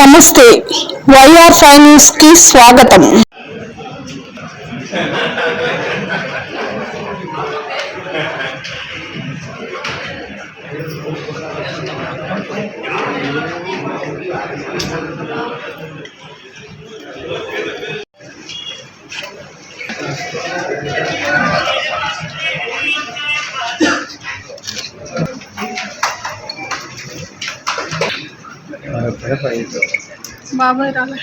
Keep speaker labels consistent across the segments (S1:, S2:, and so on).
S1: నమస్తే YR finance కి స్వాగతం బాబాయ్ రాలే.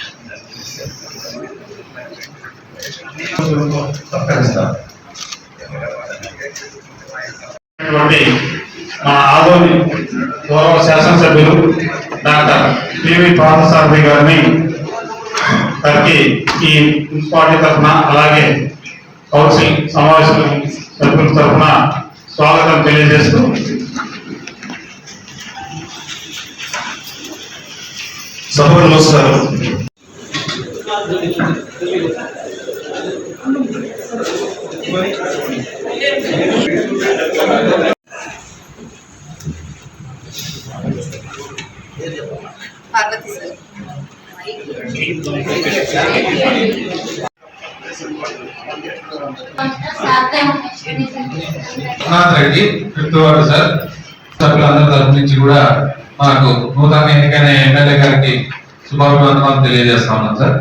S2: మన ఆదోని గౌరవ శాసనసభ్యులు డాక్టర్ పివి పార్థసారథి గారిని గారికి ఈ మున్సిపాలిటీ తరఫున అలాగే కౌన్సిల్ సమావేశం సభ్యుల తరఫున స్వాగతం తెలియజేస్తూ
S3: సభకు నమస్కారం
S4: పార్వతి సార్
S5: రఘునాథ్ సార్. సభ్యులందరి తరఫు నుంచి కూడా మాకు నూతన ఎన్నికైన ఎమ్మెల్యే గారికి శుభాభివందనాలు తెలియజేస్తా ఉన్నాం సార్